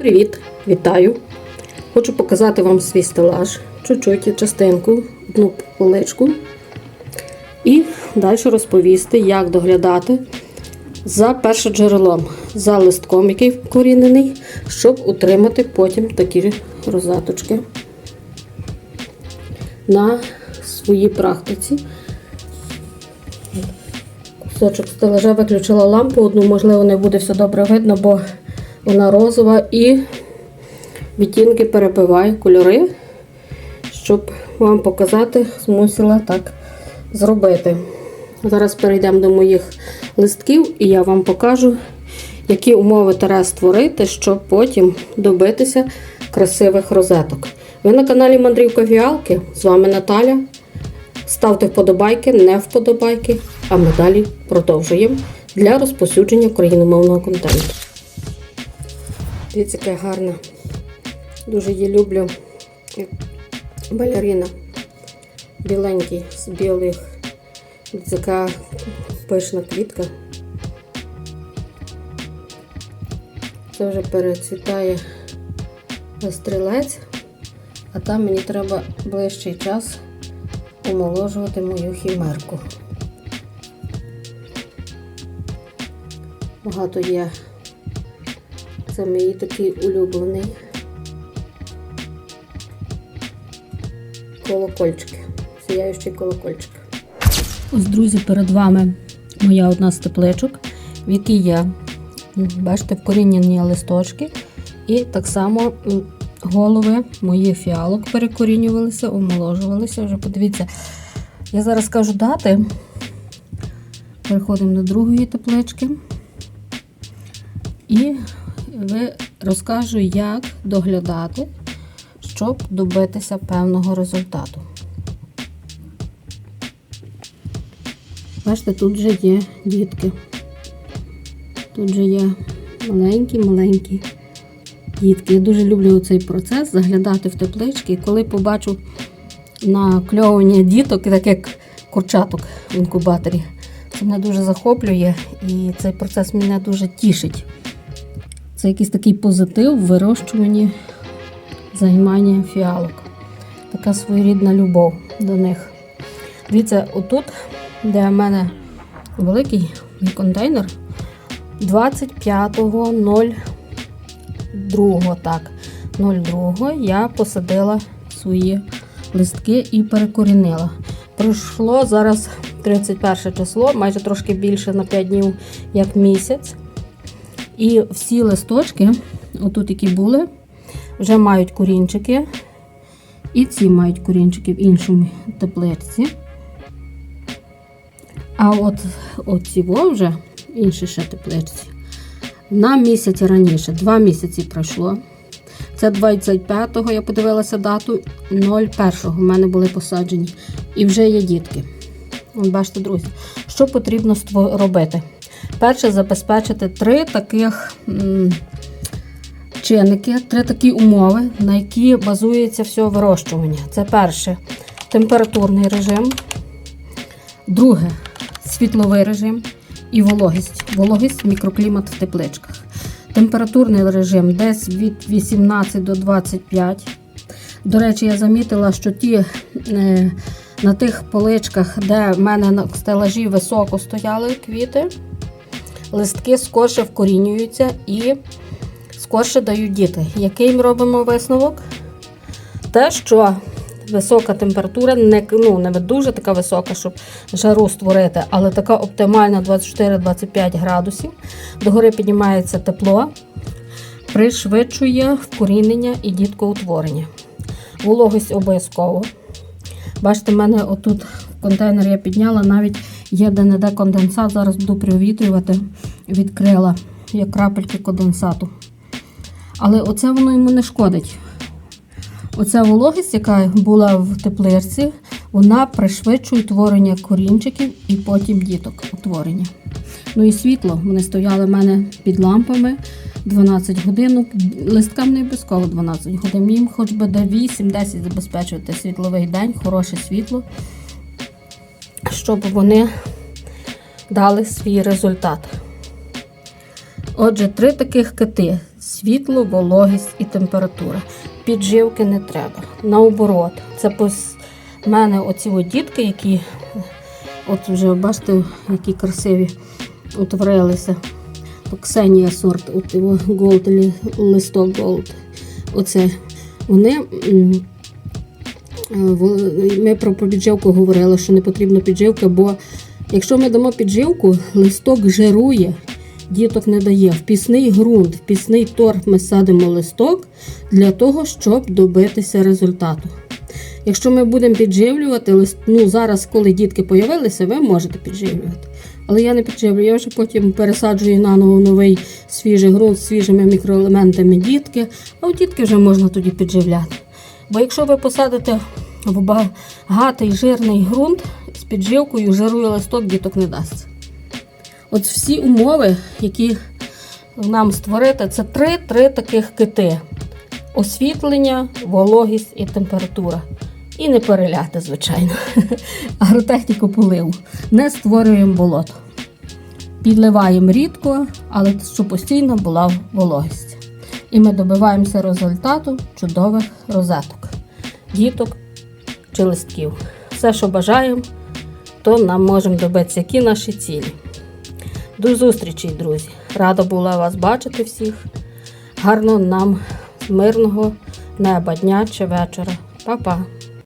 Привіт, вітаю! Хочу показати вам свій стелаж, чуть-чуть частинку, одну поличку. І далі розповісти, як доглядати за першоджерелом, за листком, який вкорінений, щоб утримати потім такі розеточки на своїй практиці. Кусочок стелажа виключила лампу, одну, можливо, не буде все добре видно, бо вона розова і відтінки перебиває кольори, щоб вам показати, змусила так зробити. Зараз перейдемо до моїх листків і я вам покажу, які умови треба створити, щоб потім добитися красивих розеток. Ви на каналі Мандрівка Фіалки. З вами Наталя. Ставте вподобайки, не вподобайки, а ми далі продовжуємо для розповсюдження україномовного контенту. Дивіться, яка гарна. Дуже її люблю. Балерина. Біленький з білих. Яка пишна квітка. Це вже перецвітає стрілець, а там мені треба ближчий час омоложувати мою хімерку. Багато є. Це мій такий улюблений колокольчики. Сіяючий колокольчик. Ось, друзі, перед вами моя одна з тепличок, в якій є, бачите, вкорінені листочки. І так само голови моїх фіалок перекорінювалися, омоложувалися. Вже подивіться, я зараз скажу дати. Переходимо до другої теплички. І ви розкажу, як доглядати, щоб добитися певного результату. Бачите, тут вже є дітки. Тут вже є маленькі-маленькі дітки. Я дуже люблю цей процес заглядати в теплички. І коли побачу накльовування діток, так як курчаток в інкубаторі, це мене дуже захоплює і цей процес мене дуже тішить. Це якийсь такий позитив в вирощуванні займання фіалок. Така своєрідна любов до них. Дивіться, отут, де в мене великий контейнер 25.02, так, 02 я посадила свої листки і перекорінила. Пройшло зараз 31 число, майже трошки більше на 5 днів, як місяць. І всі листочки, отут які були, вже мають корінчики. І ці мають корінчики в іншому теплиці. А от оці вже інші ще теплиці. На місяць раніше, два місяці пройшло. Це 25-го, я подивилася дату, 01-го в мене були посаджені. І вже є дітки. Бачите, друзі, що потрібно робити? Перше, забезпечити три таких чинники, три такі умови, на які базується все вирощування. Це перше температурний режим, друге світловий режим і вологість. Вологість мікроклімат в тепличках. Температурний режим десь від 18 до 25. До речі, я замітила, що ті е, на тих поличках, де в мене на стелажі високо стояли квіти, листки скорше вкорінюються і скорше дають діти. Який ми робимо висновок? Те, що висока температура, не, ну, не дуже така висока, щоб жару створити, але така оптимальна 24-25 градусів. Догори піднімається тепло, пришвидшує вкорінення і діткоутворення. Вологість обов'язково. Бачите, в мене отут контейнер я підняла, навіть є де-не-де конденсат. Зараз буду привітрювати, відкрила як крапельки конденсату. Але оце воно йому не шкодить. Оця вологість, яка була в тепличці, вона пришвидшує утворення корінчиків і потім діток утворення. Ну і світло. Вони стояли в мене під лампами 12 годин. Листкам не обов'язково 12 годин. Їм хоч би до 8-10 забезпечувати світловий день, хороше світло, щоб вони дали свій результат. Отже, три таких кити світло, вологість і температура. Підживки не треба. Наоборот, це по мене оці дітки, які от вже бачите, які красиві утворилися. Ксенія сорт, от голд, листок голд. Оце вони. Е, Ми про підживку говорили, що не потрібна підживка, бо якщо ми дамо підживку, листок жирує, діток не дає. В пісний ґрунт, в пісний торф ми садимо листок для того, щоб добитися результату. Якщо ми будемо підживлювати, ну зараз, коли дітки появилися, ви можете підживлювати. Але я не підживлюю, я вже потім пересаджую наново новий свіжий ґрунт з свіжими мікроелементами дітки, а у дітки вже можна тоді підживляти. Бо якщо ви посадите в багатий жирний ґрунт з підживкою, жирує листок, діток не дасть. От всі умови, які нам створити, це три-три таких кити: освітлення, вологість і температура. І не переляти, звичайно. Агротехніку поливу. Не створюємо болото. Підливаємо рідко, але щоб постійно була вологість. І ми добиваємося результату чудових розеток, діток чи листків. Все, що бажаємо, то нам можемо добитися, які наші цілі. До зустрічі, друзі! Рада була вас бачити всіх. Гарного нам мирного неба, дня чи вечора. Па-па!